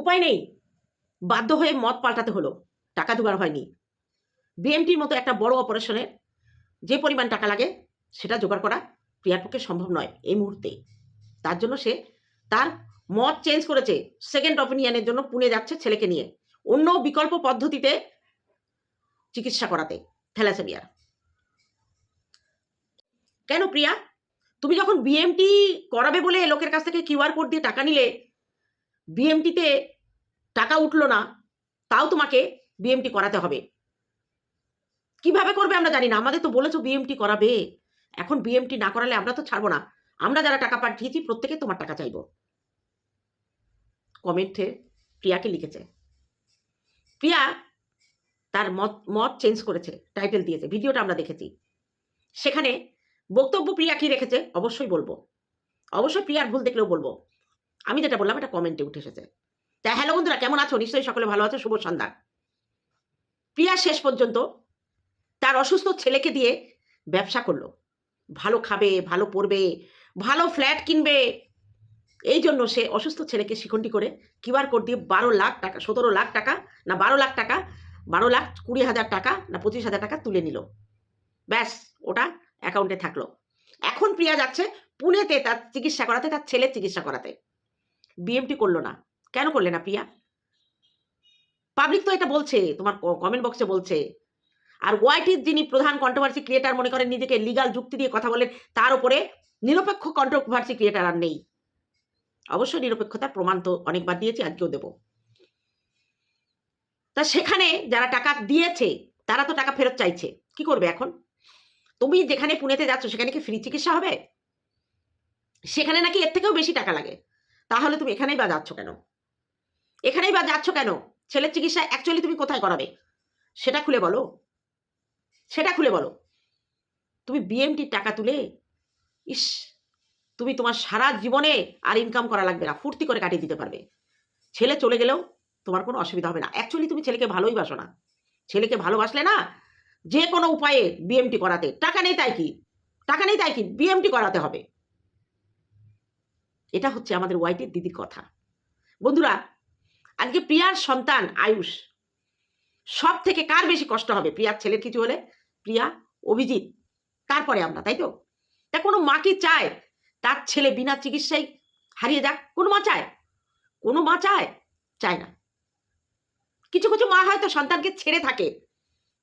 উপায় নেই। বাধ্য হয়ে মত পাল্টাতে হলো। টাকা জোগাড় হয়নি। বিএমটির মতো একটা বড় অপারেশনে যে পরিমাণ টাকা লাগে, সেটা জোগাড় করা প্রিয়ার পক্ষে সম্ভব নয় এই মুহূর্তে। তার জন্য সে তার মত চেঞ্জ করেছে সেকেন্ড অপিনিয়নের জন্য পুনে যাচ্ছে ছেলেকে নিয়ে। অন্য বিকল্প পদ্ধতিতে চিকিৎসা করাতে থ্যালাসেমিয়ার কেন প্রিয়া? তুমি যখন বিএমটি করাবে বলে লোকের কাছ থেকে কিউআর কোড দিয়ে টাকা নিলে বিএমটিতে টাকা উঠল না, তাও তোমাকে বিএমটি করাতে হবে। কীভাবে করবে আমরা জানি না, আমাদের তো বলেছ বিএমটি করাবে। এখন বিএমটি না করালে আমরা তো ছাড়বো না। আমরা যারা টাকা পাঠিয়েছি, প্রত্যেকে তোমার টাকা চাইব। কমেন্টে প্রিয়াকে লিখেছে। প্রিয়া তার মত মত চেঞ্জ করেছে টাইটেল দিয়েছে, ভিডিওটা আমরা দেখেছি। সেখানে বক্তব্য প্রিয়া কি রেখেছে? অবশ্যই বলব। অবশ্যই প্রিয়ার ভুল দেখলেও বলব। আমি যেটা বললাম, এটা কমেন্টে উঠে এসেছে। তা হ্যালো বন্ধুরা, কেমন আছো? নিশ্চয়ই সকলে ভালো আছো। শুভ সন্ধ্যা। প্রিয়া শেষ পর্যন্ত তার অসুস্থ ছেলেকে দিয়ে ব্যবসা করল। ভালো খাবে, ভালো পড়বে, ভালো ফ্ল্যাট কিনবে। এই জন্য সে অসুস্থ ছেলেকে শিখণ্ডি করে কিউআর কোড দিয়ে বারো লাখ টাকা, সতেরো লাখ টাকা না বারো লাখ টাকা, বারো লাখ কুড়ি হাজার টাকা না পঁচিশ হাজার টাকা তুলে নিল। ব্যাস, ওটা অ্যাকাউন্টে থাকল। এখন প্রিয়া যাচ্ছে পুনেতে তার চিকিৎসা করাতে, তার ছেলের চিকিৎসা করাতে। বিএমটি করল না। কেন করলে না প্রিয়া? পাবলিক তো এটা বলছে, তোমার কমেন্ট বক্সে বলছে। আর ওয়াইটির যিনি প্রধান কন্ট্রোভার্সি ক্রিয়েটার মনে করেন নিজেকে লিগাল যুক্তি দিয়ে কথা বলেন, তার উপরে নিরপেক্ষ কন্ট্রোভার্সি ক্রিয়েটার আর নেই। অবশ্যই নিরপেক্ষতার প্রমাণ তো অনেকবার দিয়েছি, আজকেও দেব। তা সেখানে যারা টাকা দিয়েছে, তারা তো টাকা ফেরত চাইছে। কি করবে এখন? তুমি যেখানে পুনেতে যাচ্ছ, সেখানে কি ফ্রি চিকিৎসা হবে? সেখানে নাকি এর থেকেও বেশি টাকা লাগে। তাহলে তুমি এখানেই বা যাচ্ছ কেন? এখানেই বা যাচ্ছ কেন? ছেলের চিকিৎসা অ্যাকচুয়ালি তুমি কোথায় করাবে? সেটা খুলে বলো। সেটা খুলে বলো। তুমি বিএমটির টাকা তুলে, ইস, তুমি তোমার সারা জীবনে আর ইনকাম করা লাগবে না, ফুর্তি করে কাটিয়ে দিতে পারবে। ছেলে চলে গেলেও তোমার কোনো অসুবিধা হবে না। অ্যাকচুয়ালি তুমি ছেলেকে ভালোই বাসো না। ছেলেকে ভালোবাসলে না যে কোনো উপায়ে বিএমটি করাতে। টাকা নেই তাই কি? টাকা নেই তাই কি? বিএমটি করাতে হবে। এটা হচ্ছে আমাদের ওয়াইটের দিদির কথা। বন্ধুরা, আজকে প্রিয়ার সন্তান আয়ুষ। সব থেকে কার বেশি কষ্ট হবে প্রিয়ার ছেলের কিছু হলে? প্রিয়া, অভিজিৎ। তারপরে আমরা, তাই তো? তা কোনো মা কি চায়? তার ছেলে বিনা চিকিৎসায় হারিয়ে যাক, কোনো মা চায়? কোনো মা চায়? চায় না। কিছু কিছু মা হয়তো সন্তানকে ছেড়ে থাকে,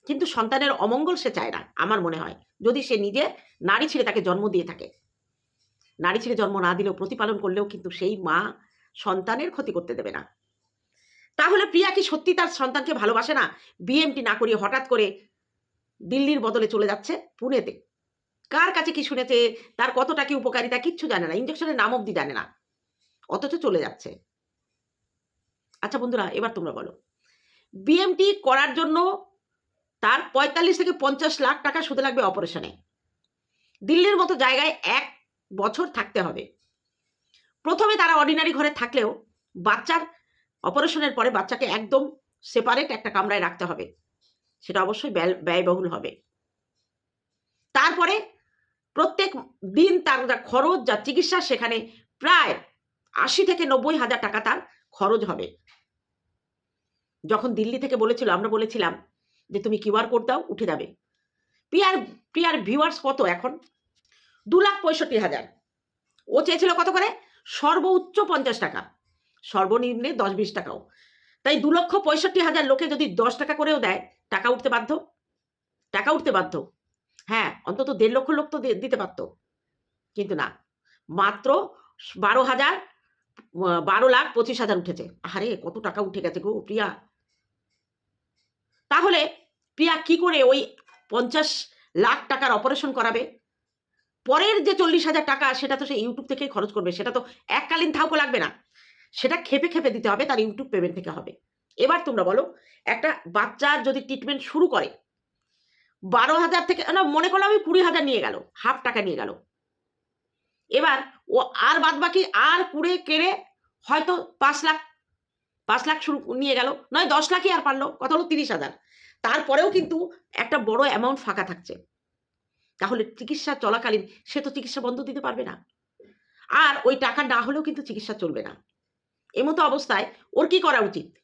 কিন্তু সন্তানের অমঙ্গল সে চায় না, আমার মনে হয়। যদি সে নিজে নারী ছেড়ে তাকে জন্ম দিয়ে থাকে নারী ছেড়ে জন্ম না দিলেও প্রতিপালন করলেও কিন্তু সেই মা সন্তানের ক্ষতি করতে দেবে না। তাহলে প্রিয়া কি সত্যি তার সন্তানকে ভালোবাসে না? বিএমটি না করিয়ে হঠাৎ করে দিল্লির বদলে চলে যাচ্ছে পুনেতে। কার কাছে কি শুনেছে? তার কতটা কি উপকারিতা কিচ্ছু জানে না। ইঞ্জেকশনের নাম অব্দি জানে না। অথচ চলে যাচ্ছে। আচ্ছা বন্ধুরা, এবার তোমরা বলো। বিএমটি করার জন্য তার পঁয়তাল্লিশ থেকে পঞ্চাশ লাখ টাকা শুধু লাগবে অপারেশনে দিল্লির মতো জায়গায় এক বছর থাকতে হবে। প্রথমে তারা অর্ডিনারি ঘরে থাকলেও বাচ্চার অপারেশনের পরে বাচ্চাকে একদম সেপারেট একটা কামরায় রাখতে হবে। সেটা অবশ্যই ব্যয়- ব্যয়বহুল হবে। তারপরে প্রত্যেক দিন তার যা খরচ, যা চিকিৎসা, সেখানে প্রায় আশি থেকে নব্বই হাজার টাকা তার খরচ হবে। যখন দিল্লি থেকে বলেছিল, আমরা বলেছিলাম যে, তুমি কিউআর কোড দাও, উঠে যাবে। প্রিয়ার প্রিয়ার ভিউয়ার্স কত এখন? দু লাখ পঁয়ষট্টি হাজার। ও চেয়েছিল কত করে? সর্বোচ্চ পঞ্চাশ টাকা। সর্বনিম্নে দশ বিশ টাকাও। তাই দু লক্ষ পঁয়ষট্টি হাজার লোকে যদি দশ টাকা করেও দেয়, টাকা উঠতে বাধ্য? টাকা উঠতে বাধ্য। হ্যাঁ অন্তত দেড় লক্ষ লোক তো দিতে পারত। কিন্তু না। মাত্র বারো হাজার বারো লাখ পঁচিশ হাজার উঠেছে। আরে কত টাকা উঠে গেছে গো প্রিয়া। তাহলে প্রিয়া কি করে ওই পঞ্চাশ লাখ টাকার অপারেশন করাবে? পরের যে চল্লিশ হাজার টাকা, সেটা তো সে ইউটিউব থেকেই খরচ করবে। সেটা তো এককালীন থাকও লাগবে না। সেটা খেপে খেপে দিতে হবে, তার ইউটিউব পেমেন্ট থেকে হবে। এবার তোমরা বলো, একটা বাচ্চার যদি ট্রিটমেন্ট শুরু করে, বারো হাজার থেকে, না, মনে করলাম আমি কুড়ি হাজার নিয়ে গেল হাফ টাকা নিয়ে গেল। এবার ও আর বাদ বাকি আর কুড়ে কেড়ে হয়তো পাঁচ লাখ পাঁচ লাখ শুরু নিয়ে গেল, নয় দশ লাখই আর পারল কত হলো তিরিশ হাজার। তারপরেও কিন্তু একটা বড় অ্যামাউন্ট ফাঁকা থাকছে। তাহলে চিকিৎসা চলাকালীন সে তো চিকিৎসা বন্ধ দিতে পারবে না। আর ওই টাকা না হলেও কিন্তু চিকিৎসা চলবে না। এমতো অবস্থায় ওর কি করা উচিত?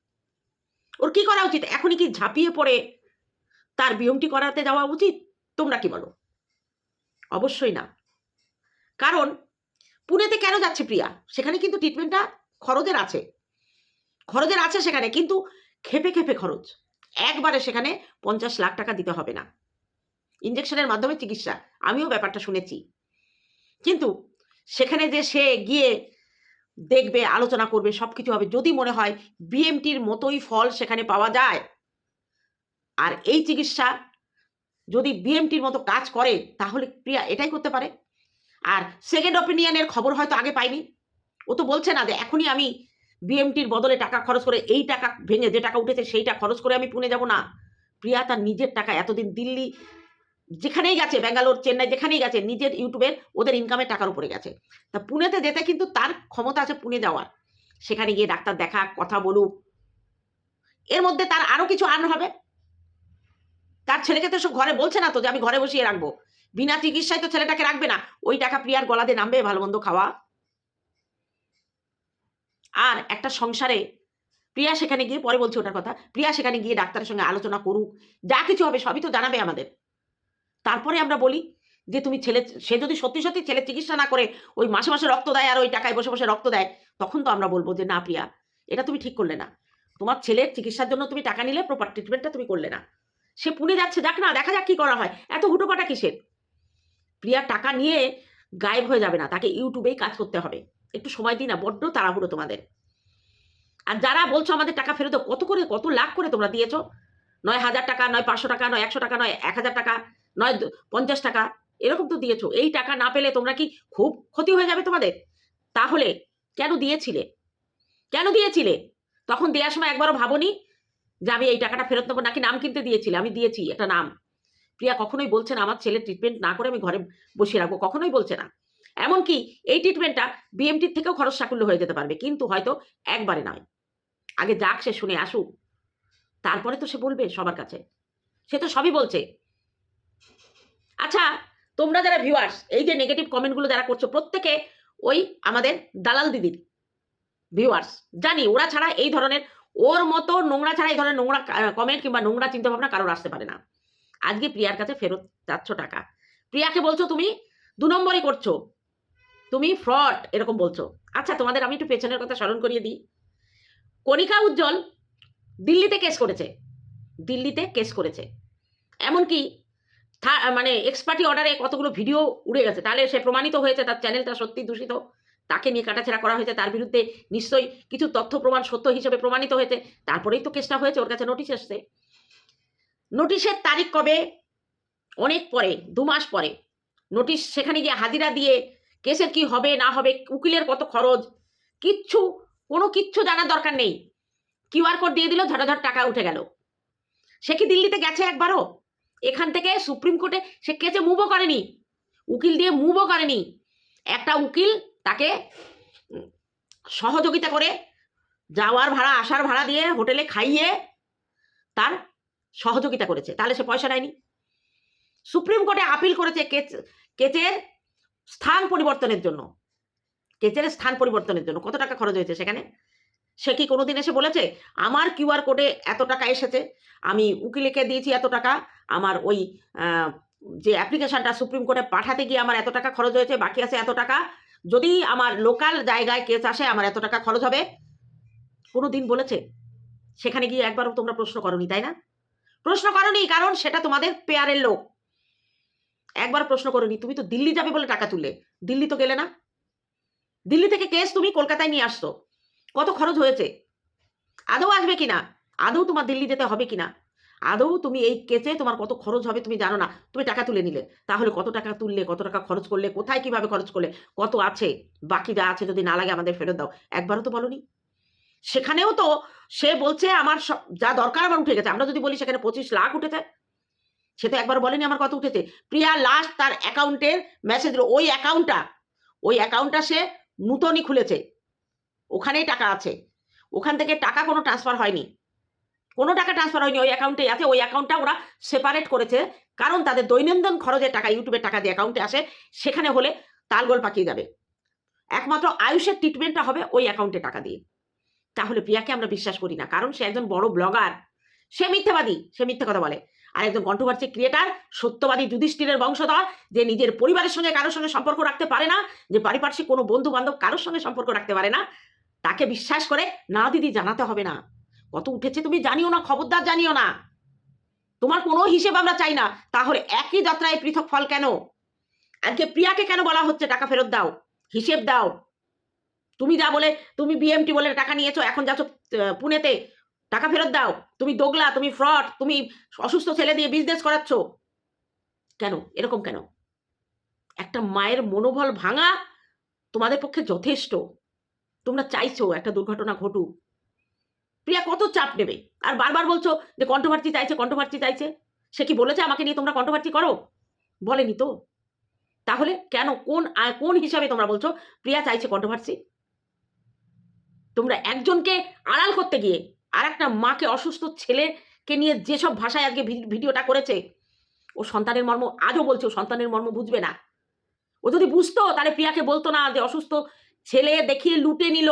ওর কি করা উচিত? এখনই কি ঝাঁপিয়ে পড়ে তার বিয়মটি করাতে যাওয়া উচিত? তোমরা কি বলো? অবশ্যই না। কারণ পুনেতে কেন যাচ্ছে প্রিয়া? সেখানে কিন্তু ট্রিটমেন্টটা খরচের আছে। খরচের আছে সেখানে, কিন্তু খেপে খেপে খরচ। একবারে সেখানে পঞ্চাশ লাখ টাকা দিতে হবে না। ইঞ্জেকশনের মাধ্যমে চিকিৎসা। আমিও ব্যাপারটা শুনেছি। কিন্তু সেখানে যে সে গিয়ে দেখবে, আলোচনা করবে সব কিছু হবে, যদি মনে হয় বিএমটির মতোই ফল সেখানে পাওয়া যায়, আর এই চিকিৎসা যদি বিএমটির মতো কাজ করে, তাহলে প্রিয়া এটাই করতে পারে। আর সেকেন্ড অপিনিয়নের খবর হয়তো আগে পাইনি। ও তো বলছে না যে এখনই আমি বিএমটির বদলে টাকা খরচ করে, এই টাকা ভেঙে যে টাকা উঠেছে সেইটা খরচ করে আমি পুনে যাব না। প্রিয়া তার নিজের টাকা এতদিন দিল্লি যেখানেই গেছে, ব্যাঙ্গালোর, চেন্নাই, যেখানেই গেছে, নিজের ইউটিউবের ওদের ইনকামের টাকার উপরে গেছে। তা পুনেতে যেতে কিন্তু তার ক্ষমতা আছে পুনে যাওয়ার। সেখানে গিয়ে ডাক্তার দেখা, কথা বলুক। এর মধ্যে তার আরও কিছু আর্ন হবে। তার ছেলেকে তো সব ঘরে বলছে না তো যে আমি ঘরে বসিয়ে রাখব। বিনা চিকিৎসায় তো ছেলেটাকে রাখবে না। ওই টাকা প্রিয়ার গলাতে নামবে, ভালো মন্দ খাওয়া। আর একটা সংসারে প্রিয়া সেখানে গিয়ে পরে বলছি ওটার কথা, প্রিয়া সেখানে গিয়ে ডাক্তারের সঙ্গে আলোচনা করুক। যা কিছু হবে সবই তো জানাবে আমাদের। তারপরে আমরা বলি যে তুমি ছেলে, সে যদি সত্যি সত্যি ছেলে চিকিৎসা না করে ওই মাসে মাসে রক্ত দেয় আর ওই টাকায় বসে বসে রক্ত দেয়, তখন তো আমরা বলব যে না প্রিয়া, এটা তুমি ঠিক করলে না। তোমার ছেলের চিকিৎসার জন্য তুমি টাকা নিলে প্রপার ট্রিটমেন্টটা তুমি করলে না। সে পুনে যাচ্ছে, যাক না, দেখা যাক কি করা হয়। এত হুটোপাটা কিসের? প্রিয়া টাকা নিয়ে গায়েব হয়ে যাবে না, তাকে ইউটিউবেই কাজ করতে হবে। একটু সময় দিই না, বড্ড তাড়াহুড়ো তোমাদের। আর যারা বলছো আমাদের টাকা ফেরত কত করে, কত লাখ করে তোমরা দিয়েছ? নয় হাজার টাকা, নয় পাঁচশো টাকা, নয় একশো টাকা, নয় এক হাজার টাকা নয় পঞ্চাশ টাকা, এরকম তো দিয়েছ। এই টাকা না পেলে তোমরা কি খুব ক্ষতি হয়ে যাবে তোমাদের? তাহলে কেন দিয়েছিলে? কেন দিয়েছিলে? তখন দেওয়ার সময় একবারও ভাবনি যে আমি এই টাকাটা ফেরত নেব নাকি নাম কিনতে দিয়েছিলে? আমি দিয়েছি একটা নাম। প্রিয়া কখনোই বলছে না, আমার ছেলে ট্রিটমেন্ট না করে আমি ঘরে বসিয়ে রাখব, কখনোই বলছে না। এমনকি এই ট্রিটমেন্টটা বিএমটির থেকেও খরচ সাকুল্য হয়ে যেতে পারবে, কিন্তু হয়তো একবারে নয়। আগে যাক সে শুনে আসুক, তারপরে তো সে বলবে সবার কাছে। সে তো সবই বলছে। আচ্ছা তোমরা যারা ভিউয়ার্স এই যে নেগেটিভ কমেন্টগুলো যারা করছ, প্রত্যেকে ওই আমাদের দালাল দিদির ভিউয়ার্স জানি, ওরা ছাড়া এই ধরনের, ওর মতো নোংরা ছাড়া এই ধরনের নোংরা কমেন্ট কিংবা নোংরা চিন্তাভাবনা কারোর আসতে পারে না। আজকে প্রিয়ার কাছে ফেরত যাচ্ছ টাকা। প্রিয়াকে বলছো তুমি, দু নম্বরই করছ। তুমি ফ্রড এরকম বলছো। আচ্ছা তোমাদের আমি একটু পেছনের কথা স্মরণ করিয়ে দিই। কণিকা উজ্জ্বল দিল্লিতে কেস করেছে। দিল্লিতে কেস করেছে। এমনকি মানে এক্সপার্টি অর্ডারে কতগুলো ভিডিও উড়ে গেছে, তাহলে সে প্রমাণিত হয়েছে, তার চ্যানেলটা সত্যি দূষিত। তাকে নিয়ে কাটাছেড়া করা হয়েছে, তার বিরুদ্ধে নিশ্চয়ই কিছু তথ্য, প্রমাণ, সত্য হিসেবে প্রমাণিত হয়েছে। তারপরেই তো কেসটা হয়েছে, ওর কাছে নোটিশ এসছে। নোটিশের তারিখ কবে? অনেক পরে, দু মাস পরে। নোটিশ সেখানে গিয়ে হাজিরা দিয়ে কেসের কি হবে, না হবে, উকিলের কত খরচ, কিচ্ছু, কোনো কিচ্ছু জানার দরকার নেই। কিউআর কোড দিয়ে দিল, ঝটাঝট টাকা উঠে গেল। সে কি দিল্লিতে গেছে একবারও? এখান থেকে সুপ্রিম কোর্টে সে কেসে মুভও করেনি। উকিল দিয়ে মুভও করেনি। একটা উকিল তাকে সহযোগিতা করে যাওয়ার ভাড়া, আসার ভাড়া দিয়ে হোটেলে খাইয়ে তার সহযোগিতা করেছে। তাহলে সে পয়সা নেয়নি। সুপ্রিম কোর্টে আপিল করেছে কেচ, কেচের স্থান পরিবর্তনের জন্য। কেচের স্থান পরিবর্তনের জন্য। কত টাকা খরচ হয়েছে সেখানে? সে কি কোনোদিন এসে বলেছে? আমার কিউআর কোডে এত টাকা এসেছে। আমি উকিলকে দিয়েছি এত টাকা। আমার ওই যে অ্যাপ্লিকেশনটা সুপ্রিম কোর্টে পাঠাতে গিয়ে আমার এত টাকা খরচ হয়েছে, বাকি আছে এত টাকা। যদি আমার লোকাল জায়গায় কেস আসে, আমার এত টাকা খরচ হবে। কোনো দিন বলেছে? সেখানে গিয়ে একবারও তোমরা প্রশ্ন করনি, তাই না? প্রশ্ন করনি, কারণ সেটা তোমাদের পেয়ারের লোক। একবার প্রশ্ন করনি, তুমি তো দিল্লি যাবে বলে টাকা তুললে। দিল্লি তো গেলে না। দিল্লি থেকে কেস তুমি কলকাতায় নিয়ে আসছো। কত খরচ হয়েছে? আদৌ আসবে কিনা? আদৌ তোমার দিল্লি যেতে হবে কিনা? আদৌ তুমি এই কেসে তোমার কত খরচ হবে তুমি জানো না। তুমি টাকা তুলে নিলে। তাহলে কত টাকা তুললে, কত টাকা খরচ করলে, কোথায় কীভাবে খরচ করলে, কত আছে? বাকি যা আছে যদি না লাগে আমাদের ফেরত দাও। একবারও তো বলনি। সেখানেও তো সে বলছে আমার যা দরকার আমার উঠে গেছে। আমরা যদি বলি সেখানে পঁচিশ লাখ উঠেছে। সে তো একবার বলেনি আমার কত উঠেছে। প্রিয়া লাস্ট তার অ্যাকাউন্টের মেসেজ ওই অ্যাকাউন্টটা ওই অ্যাকাউন্টটা সে নূতনই খুলেছে। ওখানেই টাকা আছে। ওখান থেকে টাকা কোনো ট্রান্সফার হয়নি। কোনো টাকা ট্রান্সফার হয়নি ওই অ্যাকাউন্টে আছে। ওই অ্যাকাউন্টটা ওরা সেপারেট করেছে। কারণ তাদের দৈনন্দিন খরচের টাকা ইউটিউবের টাকা যে অ্যাকাউন্টে আসে, সেখানে হলে তালগোল পাকিয়ে যাবে। একমাত্র আয়ুষের ট্রিটমেন্টটা হবে ওই অ্যাকাউন্টে টাকা দিয়ে। তাহলে প্রিয়াকে আমরা বিশ্বাস করি না। কারণ সে একজন বড় ব্লগার সে মিথ্যাবাদী। সে মিথ্যে কথা বলে। আর একজন কন্ট্রোভার্সি ক্রিয়েটার সত্যবাদী যুধিষ্ঠিরের বংশধর, যে নিজের পরিবারের সঙ্গে কারোর সঙ্গে সম্পর্ক রাখতে পারে না, যে পারিপার্শ্বিক কোনো বন্ধু বান্ধব কারোর সঙ্গে সম্পর্ক রাখতে পারে না তাকে বিশ্বাস করে, না, দিদি, জানাতে হবে না। কত উঠেছে তুমি জানিও না, খবরদার জানিও না। তোমার কোনো হিসেব আমরা চাই না। তাহলে একই যাত্রায় পৃথক ফল কেন? আজকে প্রিয়াকে কেন বলা হচ্ছে, টাকা ফেরত দাও? হিসেব দাও। তুমি যা বলে, তুমি বিএমটি বলে টাকা নিয়েছো, এখন যাচ্ছ পুনেতে। টাকা ফেরত দাও। তুমি দোগলা, তুমি ফ্রড, তুমি অসুস্থ ছেলে দিয়ে বিজনেস করাচ্ছ। কেন? এরকম কেন? একটা মায়ের মনোবল ভাঙা তোমাদের পক্ষে যথেষ্ট। তোমরা চাইছো একটা দুর্ঘটনা ঘটুক। প্রিয়া কত চাপ নেবে? আর বারবার বলছো যে কন্ট্রোভার্সি চাইছে কন্ট্রোভার্সি চাইছে। সে কি বলেছে আমাকে নিয়ে তোমরা কন্ট্রোভার্সি করো? বলেনি তো। তাহলে কেন? কোন কোন হিসাবে তোমরা বলছো প্রিয়া চাইছে কন্ট্রোভার্সি তোমরা একজনকে আড়াল করতে গিয়ে আর একটা মাকে অসুস্থ ছেলেকে নিয়ে যেসব ভাষায় আজকে ভিডিওটা করেছে, ও সন্তানের মর্ম আজও বলছে সন্তানের মর্ম বুঝবে না। ও যদি বুঝতো, তাহলে প্রিয়াকে বলতো না যে অসুস্থ ছেলে দেখিয়ে লুটে নিল।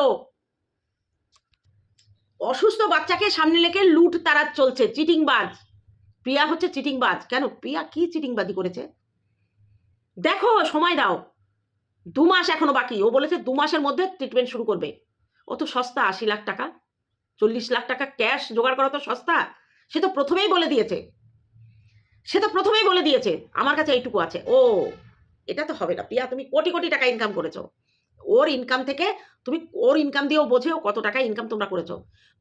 অসুস্থ বাচ্চাকে সামনে লেগে লুট তারা চলছে, চিটিংবাজ। প্রিয়া হচ্ছে চিটিংবাজ। কেন? প্রিয়া কি চিটিংবাজি করেছে? দেখো, সময় দাও। দু মাস এখনও বাকি। ও বলেছে দু মাসের মধ্যে ট্রিটমেন্ট শুরু করবে। ও তো সস্তা, আশি লাখ টাকা। চল্লিশ লাখ টাকা ক্যাশ জোগাড় করা তো সস্তা। সে তো প্রথমেই বলে দিয়েছে। সে তো প্রথমেই বলে দিয়েছে। আমার কাছে এইটুকু আছে। ও, এটা তো হবে না। প্রিয়া, তুমি কোটি কোটি টাকা ইনকাম করেছ। ওর ইনকাম থেকে তুমি ওর ইনকাম দিয়েও বোঝেও কত টাকা ইনকাম তোমরা করেছ।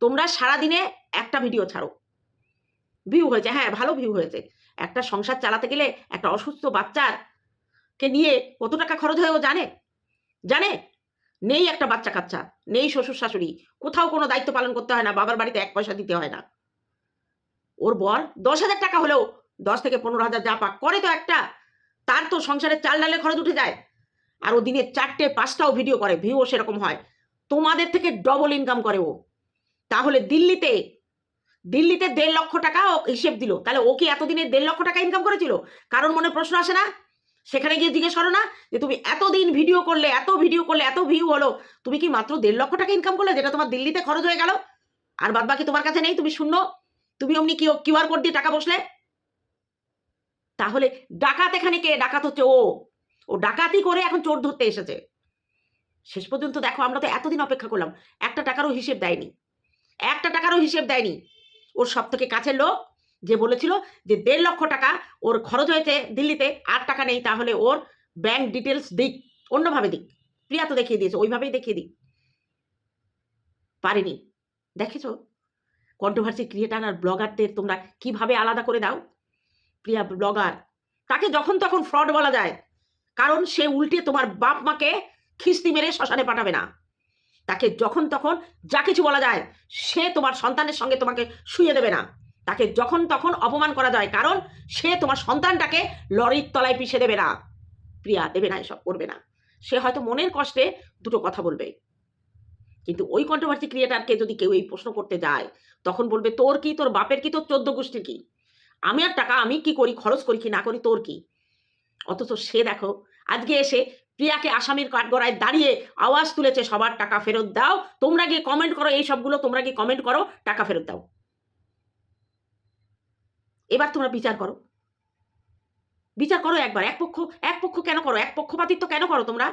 তোমরা সারাদিনে একটা ভিডিও ছাড়ো। ভিউ হয়েছে হ্যাঁ ভালো ভিউ হয়েছে। একটা সংসার চালাতে গেলে একটা অসুস্থ বাচ্চার কে নিয়ে কত টাকা খরচ হয় ও জানে? জানে? নেই একটা বাচ্চা কাচ্চা, নেই শ্বশুর শাশুড়ি। কোথাও কোনো দায়িত্ব পালন করতে হয় না, বাবার বাড়িতে এক পয়সা দিতে হয় না। ওর বর দশ হাজার টাকা হলেও দশ থেকে পনেরো হাজার যা পাক, করে তো একটা। তার তো সংসারের চাল ডালে খরচ উঠে যায়। আর ও দিনে চারটে, পাঁচটাও ভিডিও করে ভিউও সেরকম হয়। তোমাদের থেকে ডবল ইনকাম করে ও। তাহলে দিল্লিতে দিল্লিতে দেড় লক্ষ টাকা হিসেব দিল। তাহলে ও কি এতদিনে দেড় লক্ষ টাকা ইনকাম করেছিল? কারণ মনে প্রশ্ন আসে না? সেখানে গিয়ে জিজ্ঞেস করো না যে তুমি এতদিন ভিডিও করলে, এত ভিডিও করলে, এত ভিউ হলো, তুমি কি মাত্র দেড় লক্ষ টাকা ইনকাম করলে, যেটা তোমার দিল্লিতে খরচ হয়ে গেল? আর বাদ বাকি তোমার কাছে নেই, তুমি শূন্য। তুমি অমনি কিউআর কোড দিয়ে টাকা বসলে? তাহলে ডাকাত এখানে কে? ডাকাত হচ্ছে ও। ও ডাকাতি করে এখন চোর ধরতে এসেছে। শেষ পর্যন্ত দেখো, আমরা তো এতদিন অপেক্ষা করলাম, একটা টাকারও হিসেব দেয়নি। একটা টাকারও হিসেব দেয়নি। ওর সব থেকে কাছের লোক যে বলেছিল যে দেড় লক্ষ টাকা ওর খরচ হয়েছে দিল্লিতে, আর টাকা নেই, তাহলে ওর ব্যাংক ডিটেলস দিক, অন্যভাবে দিক। প্রিয়া তো দেখিয়ে দিয়েছে, ওইভাবেই দেখিয়ে দিক। পারেনি। দেখেছ? কন্ট্রোভার্সি ক্রিয়েটার আর ব্লগারদের তোমরা কীভাবে আলাদা করে দাও? প্রিয়া ব্লগার তাকে যখন তখন ফ্রড বলা যায় কারণ সে উল্টে তোমার বাপ মাকে খিস্তি মেরে শ্মশানে পাঠাবে না। তাকে যখন তখন যা কিছু বলা যায়, সে তোমার সন্তানের সঙ্গে তোমাকে শুয়ে দেবে না। তাকে যখন তখন অপমান করা যায়, কারণ সে তোমার সন্তানটাকে লরির তলায় পিষে দেবে না। প্রিয়া, দেবে না, এসব করবে না। সে হয়তো মনের কষ্টে দুটো কথা বলবে। কিন্তু ওই কন্ট্রোভার্সি ক্রিয়েটারকে যদি কেউ এই প্রশ্ন করতে যায়, তখন বলবে, তোর কি, তোর বাপের কি, তোর চোদ্দ গোষ্ঠীর কি? আমি আর টাকা আমি কি করি, খরচ করি কি, না করি, তোর কি? অথচ সে দেখো, আজকে এসে প্রিয়াকে আসামির কাঠগড়ায় দাঁড়িয়ে আওয়াজ তুলেছে, সবার টাকা ফেরত দাও, তোমরা গিয়ে কমেন্ট করো, এই সবগুলো তোমরা গিয়ে কমেন্ট করো, টাকা ফেরত দাও। এবার তোমরা বিচার করো। বিচার করো একবার, এক পক্ষ এক পক্ষ কেন করো? এক পক্ষপাতিত্ব কেন করো তোমরা?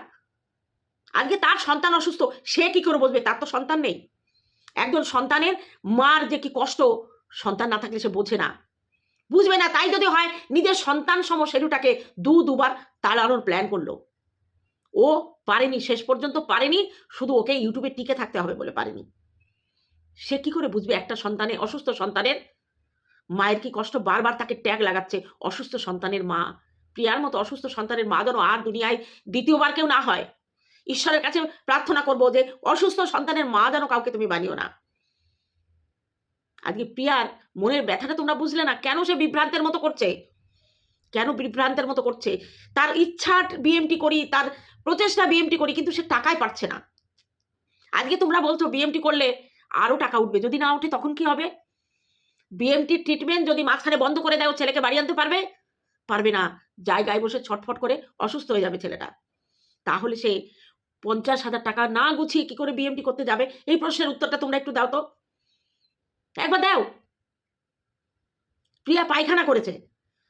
আজকে তার সন্তান অসুস্থ, সে কি করে বসবে তার তো সন্তান নেই। একজন সন্তানের মার যে কি কষ্ট, সন্তান না থাকলে সে বোঝে না। বুঝবে না, তাই যদি হয়, নিজের সন্তান সম সেটুটাকে দু, দুবার তাড়ানোর প্ল্যান করল। ও পারেনি, শেষ পর্যন্ত পারেনি, শুধু ওকে ইউটিউবে টিকে থাকতে হবে বলে পারেনি। সে কি করে বুঝবে একটা সন্তানের, অসুস্থ সন্তানের? মায়ের কি কষ্ট? বারবার তাকে ট্যাগ লাগাচ্ছে, অসুস্থ সন্তানের মা। প্রিয়ার মতো অসুস্থ সন্তানের মা যেন আর দুনিয়ায় দ্বিতীয়বার কেউ না হয়। ঈশ্বরের কাছে প্রার্থনা করব যে, অসুস্থ সন্তানের মা যেন কাউকে তুমি বানিও না। আজকে প্রিয়ার মনের ব্যথাটা তোমরা বুঝলে না? কেন সে বিভ্রান্তের মতো করছে? কেন বিভ্রান্তের মতো করছে? তার ইচ্ছা বিএমটি করি, তার প্রচেষ্টা বিএমটি করি, কিন্তু সে টাকাই পারছে না। আজকে তোমরা বলছো বিএমটি করলে আরও টাকা উঠবে। যদি না উঠে তখন কি হবে? বিএমটির ট্রিটমেন্ট যদি মাঝখানে বন্ধ করে দেয় ছেলেকে বাড়ি আনতে পারবে? পারবে না। জায়গায় বসে ছটফট করে অসুস্থ হয়ে যাবে ছেলেটা। তাহলে সে পঞ্চাশ হাজার টাকা না গুছিয়ে কি করে বিএমটি করতে যাবে? এই প্রশ্নের উত্তরটা তোমরা একটু দাও তো। একবার দাও। প্রিয়া পায়খানা করেছে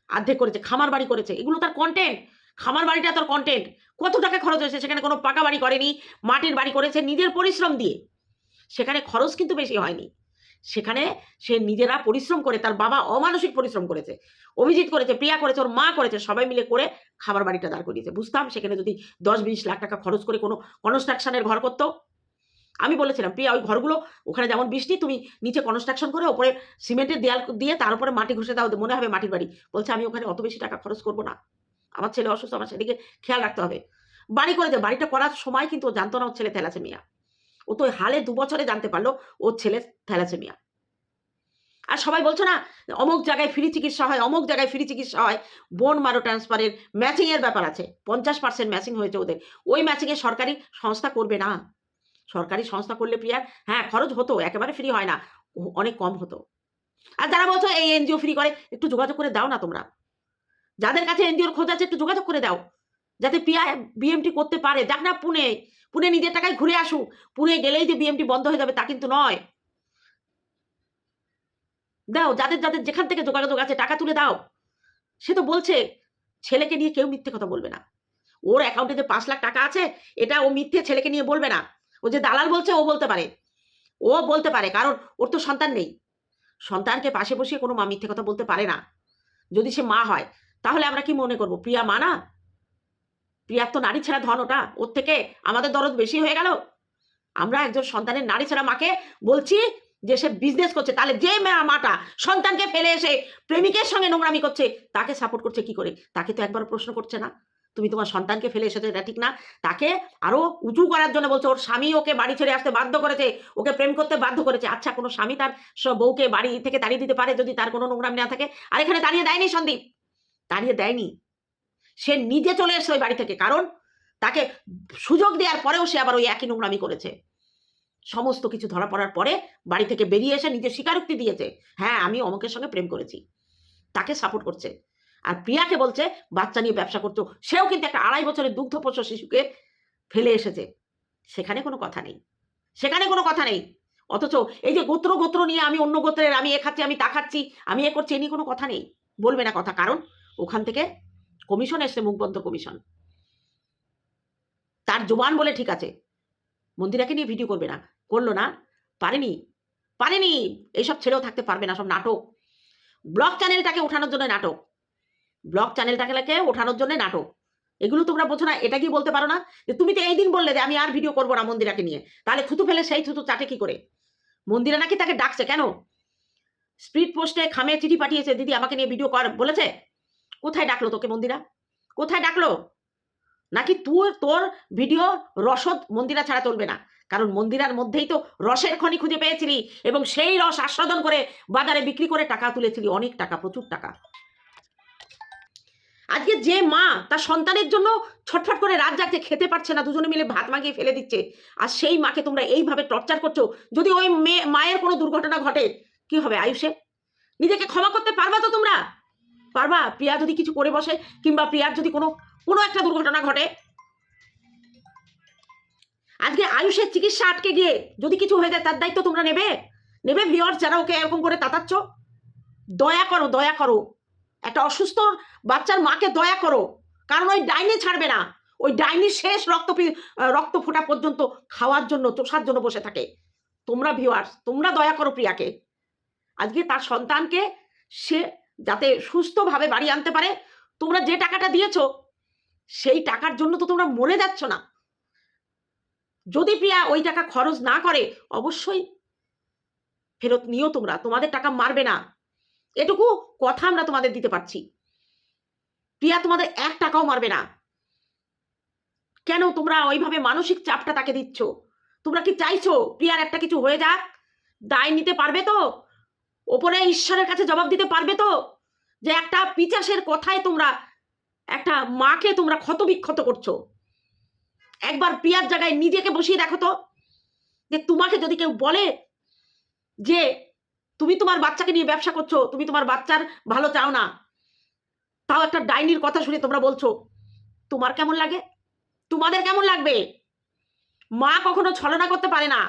অর্ধেক করেছে, খামার বাড়ি করেছে। এগুলো তার কন্টেন্ট খামার বাড়িটা তার কন্টেন্ট কত টাকা খরচ হয়েছে সেখানে কোনো পাকা বাড়ি করেনি, মাটির বাড়ি করেছে নিজের পরিশ্রম দিয়ে। সেখানে খরচ কিন্তু বেশি হয়নি। সেখানে সে নিজেরা পরিশ্রম করে, তার বাবা অমানসিক পরিশ্রম করেছে। অভিজিৎ করেছে, প্রিয়া করেছে, ওর মা করেছে, সবাই মিলে করে খাবার বাড়িটা দাঁড় করিয়েছে। বুঝতাম সেখানে যদি দশ বিশ লাখ টাকা খরচ করে কোনো কনস্ট্রাকশনের ঘর করতো। আমি বলেছিলাম, প্রিয়া, ওই ঘরগুলো, ওখানে যেমন বৃষ্টি, তুমি নিচে কনস্ট্রাকশন করে ওপরে সিমেন্টের দেয়াল দিয়ে তার উপরে মাটি ঘষে দাও, মনে হবে মাটির বাড়ি। বলছে, আমি ওখানে অত বেশি টাকা খরচ করব না। আমার ছেলে অসুস্থ, আমার সেদিকে খেয়াল রাখতে হবে। বাড়ি করে যে বাড়িটা করার সময় কিন্তু ও জানতো না ওর ছেলে থ্যালাসেমিয়া ও তো হালে দু বছরে জানতে পারল ওর ছেলে থ্যালাসেমিয়া আর সবাই বলছো না, অমুক জায়গায় ফ্রি চিকিৎসা হয়, অমুক জায়গায় ফ্রি চিকিৎসা হয় বোন মারো ট্রান্সফারের ম্যাচিংয়ের ব্যাপার আছে। পঞ্চাশ পার্সেন্ট ম্যাচিং হয়েছে ওদের। ওই ম্যাচিংয়ে সরকারি সংস্থা করবে না। সরকারি সংস্থা করলে প্রিয়ার হ্যাঁ খরচ হতো, একেবারে ফ্রি হয় না অনেক কম হতো। আর যারা বলছো এই এনজিও ফ্রি করে, একটু যোগাযোগ করে দাও না তোমরা। যাদের কাছে এনজিওর খোঁজ আছে, একটু যোগাযোগ করে দাও। যাতে পিয়া বিএমটি করতে পারে। দেখ না পুনে পুনে নিজের টাকায় ঘুরে আসুক। পুনে গেলেই যে বিএমটি বন্ধ হয়ে যাবে তা কিন্তু নয়। দাও, যাদের যাদের যেখান থেকে যোগাযোগ আছে, টাকা তুলে দাও। সে তো বলছে, ছেলেকে নিয়ে কেউ মিথ্যে কথা বলবে না। ওর অ্যাকাউন্টে যে পাঁচ লাখ টাকা আছে, এটা ও মিথ্যে ছেলেকে নিয়ে বলবে না। ও যে দালাল বলছে, ও বলতে পারে। ও বলতে পারে, কারণ ওর তো সন্তান নেই। সন্তানকে পাশে বসিয়ে কোনো মা মিথ্যে কথা বলতে পারে না। যদি সে মা হয়, তাহলে আমরা কি মনে করব? প্রিয়া মা না? প্রিয়ার তো নারী ছাড়া ধন ওটা। ওর থেকে আমাদের দরদ বেশি হয়ে গেল। আমরা একজন সন্তানের নারী ছাড়া মাকে বলছি যে সে বিজনেস করছে। তাহলে যে মা- মাটা সন্তানকে ফেলে এসে প্রেমিকের সঙ্গে নোংরামি করছে, তাকে সাপোর্ট করছে কি করে? তাকে তো একবার প্রশ্ন করছে না। তুমি তোমার সন্তানকে ফেলে এসেছ, এটা ঠিক না। তাকে আরও উঁচু করার জন্য বলছে, ওর স্বামী ওকে বাড়ি ছেড়ে আসতে বাধ্য করেছে, ওকে প্রেম করতে বাধ্য করেছে। আচ্ছা কোনো স্বামী তার বউকে বাড়ি থেকে তাড়িয়ে দিতে পারে যদি তার কোনো নোংরাম না থাকে? আর এখানে দাঁড়িয়ে দেয়নি সন্দীপ। দাঁড়িয়ে দেয়নি। সে নিজে চলে এসেছে ওই বাড়ি থেকে, কারণ তাকে সুযোগ দেওয়ার পরেও সে আবার ওই একই নোংরামি করেছে। সমস্ত কিছু ধরা পড়ার পরে বাড়ি থেকে বেরিয়ে এসে নিজের স্বীকারোক্তি দিয়েছে হ্যাঁ আমি অমকের সঙ্গে প্রেম করেছি। তাকে সাপোর্ট করছে। আর প্রিয়াকে বলছে, বাচ্চা নিয়ে ব্যবসা করতো। সেও কিন্তু একটা আড়াই বছরের দুগ্ধপোষ্য শিশুকে ফেলে এসেছে। সেখানে কোনো কথা নেই। সেখানে কোনো কথা নেই। অথচ এই যে গোত্র গোত্র নিয়ে আমি অন্য গোত্রের, আমি এ খাচ্ছি, আমি তা খাচ্ছি, আমি এ করছি, এ নিয়ে কোনো কথা নেই। বলবে না কথা। কারণ ওখান থেকে কমিশন এসছে, মুখবন্ধ কমিশন। তার জোবান বলে ঠিক আছে। মন্দিরাকে নিয়ে ভিডিও করবে না। করল না। পারেনি। পারেনি। এইসব ছেড়েও থাকতে পারবে না। সব নাটক। ব্লগ চ্যানেলটাকে ওঠানোর জন্য নাটক। ব্লগ চ্যানেলটাকে ওঠানোর জন্য নাটক। এগুলো তোমরা বোঝো না, এটা কি বলতে পারো না? যে তুমি তো এই দিন বললে যে আমি আর ভিডিও করব না মন্দিরাকে নিয়ে। তাহলে থুতু ফেলে সেই থুতু চাটে কি করে? মন্দিরা নাকি তাকে ডাকছে কেন? স্পিড পোস্টে খামে চিঠি পাঠিয়েছে, দিদি আমাকে নিয়ে ভিডিও কর। বলেছে? কোথায় ডাকলো তোকে মন্দিরা? কোথায় ডাকলো? নাকি তুই, তোর ভিডিও রসদ মন্দিরা ছাড়া চলবে না? কারণ মন্দিরার মধ্যেই তো রসের খনি খুঁজে পেয়েছিলি এবং সেই রস আস্বাদন করে বাজারে বিক্রি করে টাকা তুলেছিলি। অনেক টাকা, প্রচুর টাকা। আজকে যে মা তার সন্তানের জন্য ছটফট করে রাত জাগছে, খেতে পারছে না, দুজনে মিলে ভাত মাগিয়ে ফেলে দিচ্ছে। আর সেই মাকে তোমরা এইভাবে টর্চার করছ, যদি ওই মেয়ে, মায়ের কোনো দুর্ঘটনা ঘটে, কি হবে আয়ুষে? নিজেকে ক্ষমা করতে পারবা তো তোমরা? পারবা? প্রিয়া যদি কিছু করে বসে, কিংবা প্রিয়ার যদি কোনো কোনো একটা দুর্ঘটনা ঘটে। আজকে আয়ুষের চিকিৎসা আটকে গিয়ে যদি কিছু হয়ে যায়, তার দায়িত্ব তোমরা নেবে? নেবে ভিওর যারা ওকে এরকম করে তাতাচ্ছ? দয়া করো দয়া করো। একটা অসুস্থ বাচ্চার মাকে দয়া করো। কারণ ওই ডাইনি ছাড়বে না। ওই ডাইনি শেষ রক্ত রক্ত ফোটা পর্যন্ত খাওয়ার জন্য চোষার জন্য বসে থাকে। তোমরা ভিওয়ার্স তোমরা দয়া করো প্রিয়াকে। আজকে তার সন্তানকে সে যাতে সুস্থভাবে বাড়ি আনতে পারে, তোমরা যে টাকাটা দিয়েছ, সেই টাকার জন্য তো তোমরা মরে যাচ্ছ না। যদি প্রিয়া ওই টাকা খরচ না করে, অবশ্যই ফেরত নিও তোমরা। তোমাদের টাকা মারবে না। এটুকু কথা আমরা তোমাদের দিতে পারছি। প্রিয়া, তোমাদের এক টাকাও মারবে না। কেন তোমরা ওইভাবে মানসিক চাপটা তাকে দিচ্ছ? তোমরা কি চাইছো প্রিয়ার একটা কিছু হয়ে যাক? দায় নিতে পারবে তো? ওপরে ঈশ্বরের কাছে জবাব দিতে পারবে তো? যে একটা পিচাসের কথায় তোমরা, একটা মাকে তোমরা ক্ষত বিক্ষত করছ। একবার প্রিয়ার জায়গায় নিজেকে বসিয়ে দেখো তো। যে তোমাকে যদি কেউ বলে যে তুমি তোমার বাচ্চাকে নিয়ে ব্যবসা করছ, তুমি তোমার বাচ্চার ভালো চাও না। তাও একটা ডাইনির কথা শুনে তোমরা বলছো, তোমার কেমন লাগে? তোমাদের কেমন লাগবে? মা কখনো ছলনা করতে পারে না।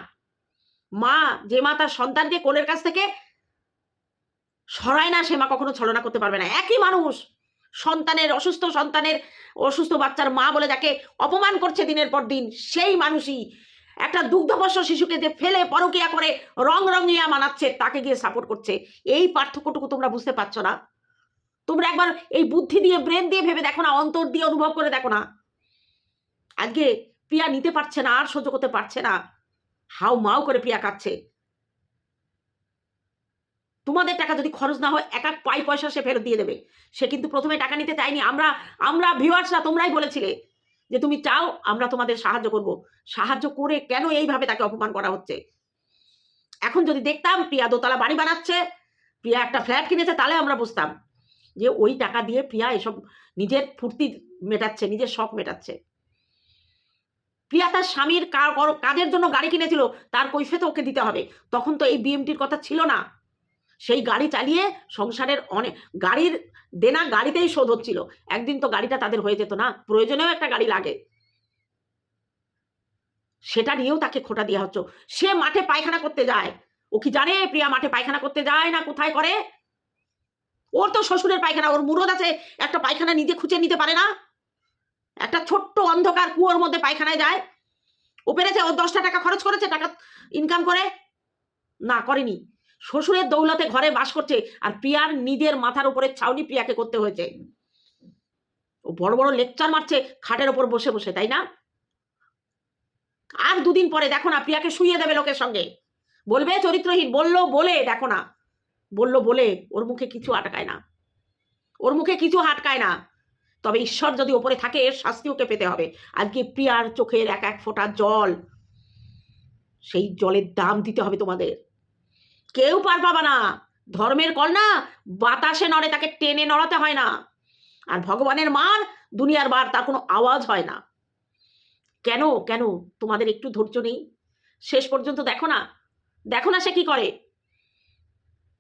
মা, যে মা তার সন্তানকে কোলের কাছ থেকে সরায় না, সে মা কখনো ছলনা করতে পারবে না। একই মানুষ, সন্তানের, অসুস্থ সন্তানের, অসুস্থ বাচ্চার মা বলে যাকে অপমান করছে দিনের পর দিন, সেই মানুষই একটা দুগ্ধবর্ষ শিশুকে যে ফেলে পরকিয়া করে রং রঙিয়া মানাচ্ছে, তাকে গিয়ে সাপোর্ট করছে। এই পার্থক্যটুকু তোমরা বুঝতে পারছ না? তোমরা একবার এই বুদ্ধি দিয়ে ব্রেন দিয়ে ভেবে দেখো না, অন্তর দিয়ে অনুভব করে দেখো না। আজকে প্রিয়া নিতে পারছে না, আর সহ্য করতে পারছে না। হাও মাও করে প্রিয়া কাচ্ছে তোমাদের টাকা যদি খরচ না হয়, এক এক পাই পয়সা সে ফেরত দিয়ে দেবে। সে কিন্তু প্রথমে টাকা নিতে চায়নি। আমরা আমরা ভিউয়ার্সরা তোমরাই বলেছিলে যে তুমি চাও আমরা তোমাদের সাহায্য করব। সাহায্য করে কেন এইভাবে তাকে অপমান করা হচ্ছে? এখন যদি দেখতাম প্রিয়া দোতলা বাড়ি বানাচ্ছে, প্রিয়া একটা ফ্ল্যাট কিনেছে, তাহলে আমরা বুঝতাম যে ওই টাকা দিয়ে প্রিয়া এসব নিজের ফুর্তি মেটাচ্ছে, নিজের শখ মেটাচ্ছে। প্রিয়া তার স্বামীর কাজের জন্য গাড়ি কিনেছিল, তার কৈফে তো ওকে দিতে হবে। তখন তো এই বিএমটির কথা ছিল না। সেই গাড়ি চালিয়ে সংসারের অনেক গাড়ির দেনা গাড়িতেই শোধ হচ্ছিল। একদিন তো গাড়িটা তাদের হয়ে যেত না, প্রয়োজনেও একটা গাড়ি লাগে। সেটা নিয়েও তাকে খোটা দেওয়া হচ্ছে। সে মাঠে পায়খানা করতে যায়। ও কি জানে প্রিয়া মাঠে পায়খানা করতে যায় না কোথায় করে? ওর তো শ্বশুরের পায়খানা, ওর মুরদ আছে, একটা পায়খানা নিজে খুঁজে নিতে পারে না। একটা ছোট্ট অন্ধকার কুয়োর মধ্যে পায়খানায় যায়। ও পেরেছে, ও দশটা টাকা খরচ করেছে, টাকা ইনকাম করে। না, করেনি। শ্বশুরের দৌলতে ঘরে বাস করছে আর প্রিয়ার নিজের মাথার উপরে ছাউনি প্রিয়াকে করতে হয়েছে। ও বড় বড় লেকচার মারছে, খাটের ওপর বসে বসে, তাই না? আর দুদিন পরে দেখো না, প্রিয়াকে শুইয়ে দেবে লোকের সঙ্গে। বলবে চরিত্রহীন, বলল বলে, দেখো না। বলল বলে, ওর মুখে কিছু আটকায় না। ওর মুখে কিছু আটকায় না। তবে ঈশ্বর যদি ওপরে থাকে, এর শাস্তি ওকে পেতে হবে। আজকে প্রিয়ার চোখের এক এক ফোঁটা জল, সেই জলের দাম দিতে হবে তোমাদের। কেউ পার পাবা না। ধর্মের কল না বাতাসে নড়ে, তাকে টেনে নড়াতে হয় না। আর ভগবানের মার দুনিয়ার বার, তার কোনো আওয়াজ হয় না। কেন কেন? তোমাদের একটু ধৈর্য নেই? শেষ পর্যন্ত দেখো না। দেখো না সে কি করে।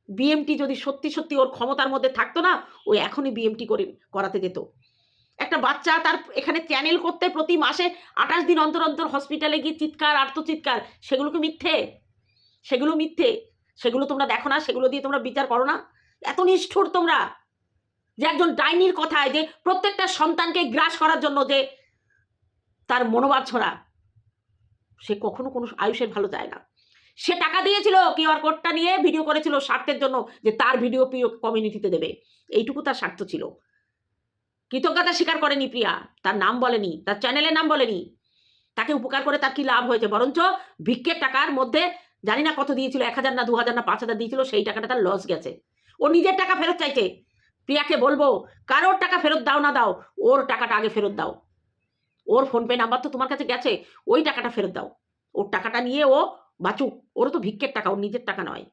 বিএমটি যদি সত্যি সত্যি ওর ক্ষমতার মধ্যে থাকতো না, ও এখনই বিএমটি করে, করাতে যেত। একটা বাচ্চা তার এখানে চ্যানেল করতে প্রতি মাসে আঠাশ দিন অন্তর অন্তর হসপিটালে গিয়ে চিৎকার, আর্তচিৎকার সেগুলোকে মিথ্যে? সেগুলো মিথ্যে। সেগুলো তোমরা দেখো না, সেগুলো দিয়ে তোমরা বিচার করো না। এত নিষ্ঠুর তোমরা যে একজন ডাইনির কথায় যে প্রত্যেকটা সন্তানকে গ্রাস করার জন্য যে তার মনোবাদ ছড়া সে কখনো কোনো আয়ুষের ভালো যায় না। সে টাকা দিয়েছিল কিউআর কোডটা নিয়ে, ভিডিও করেছিল স্বার্থের জন্য যে তার ভিডিও প্রিয় কমিউনিটিতে দেবে। এইটুকু তার স্বার্থ ছিল। কৃতজ্ঞতা স্বীকার করেনি প্রিয়া। তার নাম বলেনি, তার চ্যানেলের নাম বলেনি। তাকে উপকার করে তার কি লাভ হয়েছে? বরঞ্চ ভিক্ষের টাকার মধ্যে জানি না কত দিয়েছিল, এক হাজার না দু হাজার না পাঁচ হাজার দিয়েছিল, সেই টাকাটা তার লস গেছে। ও নিজের টাকা ফেরত চাইছে। প্রিয়াকে বলব, কারোর টাকা ফেরত দাও না দাও, ওর টাকাটা আগে ফেরত দাও। ওর ফোনপে নাম্বার তো তোমার কাছে গেছে, ওই টাকাটা ফেরত দাও। ওর টাকাটা নিয়ে ও বাঁচুক ওর তো ভিক্ষের টাকা, ওর নিজের টাকা নয়।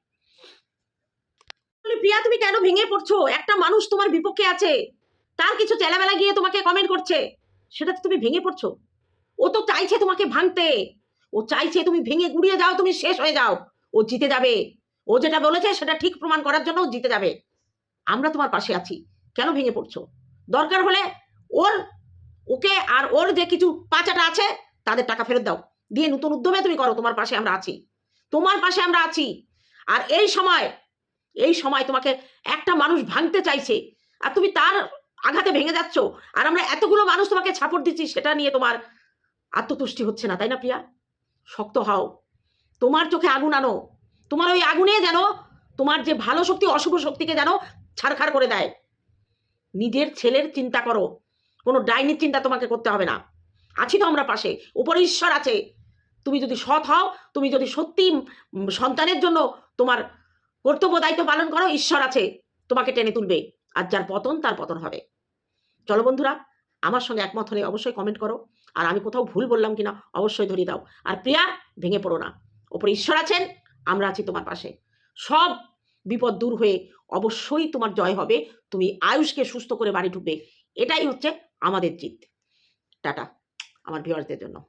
প্রিয়া, তুমি কেন ভেঙে পড়ছো? একটা মানুষ তোমার বিপক্ষে আছে। তার কিছু চেলাবেলা গিয়ে তোমাকে কমেন্ট করছে। সেটা তো তুমি ভেঙে পড়ছো। ও তো চাইছে তোমাকে ভাঙতে। ও চাইছে তুমি ভেঙে গুড়িয়ে যাও, তুমি শেষ হয়ে যাও। ও জিতে যাবে। ও যেটা বলেছে সেটা ঠিক প্রমাণ করার জন্য ও জিতে যাবে। আমরা তোমার পাশে আছি। কেন ভেঙে পড়ছো? দরকার হলে ওর, ওকে আর ওর যে কিছু পাচাটা আছে, তাদের টাকা ফেরত দাও। দিয়ে নতুন উদ্যমে তুমি করো, তোমার পাশে আমরা আছি। তোমার পাশে আমরা আছি। আর এই সময় এই সময় তোমাকে একটা মানুষ ভাঙতে চাইছে, আর তুমি তার আঘাতে ভেঙে যাচ্ছ, আর আমরা এতগুলো মানুষ তোমাকে ছাপড় দিচ্ছি, সেটা নিয়ে তোমার আত্মতুষ্টি হচ্ছে না, তাই না প্রিয়া? শক্ত হও। তোমার চোখে আগুন আনো। তোমার ওই আগুনে যেন তোমার যে ভালো শক্তি, অশুভ শক্তিকে যেন ছাড়খাড় করে দেয়। নিজের ছেলের চিন্তা করো। কোনো ডাইনির চিন্তা তোমাকে করতে হবে না। আছি তো আমরা পাশে। উপরে ঈশ্বর আছে। তুমি যদি সৎ হও, তুমি যদি সত্যি সন্তানের জন্য তোমার কর্তব্য, দায়িত্ব পালন করো, ঈশ্বর আছে। তোমাকে টেনে তুলবে। আর যার পতন, তার পতন হবে। চলো বন্ধুরা, আমার সঙ্গে একমত হলে অবশ্যই কমেন্ট করো। আর আমি কোথাও ভুল বললাম কিনা অবশ্যই ধরিয়ে দাও। আর প্রিয়া, ভেঙে পড়ো না। ওপরে ঈশ্বর আছেন, আমরা আছি তোমার পাশে। সব বিপদ দূর হয়ে অবশ্যই তোমার জয় হবে। তুমি আয়ুষকে সুস্থ করে বাড়ি ঢুকবে। এটাই হচ্ছে আমাদের জিত। টাটা, আমার ভিউয়ার্সদের জন্য।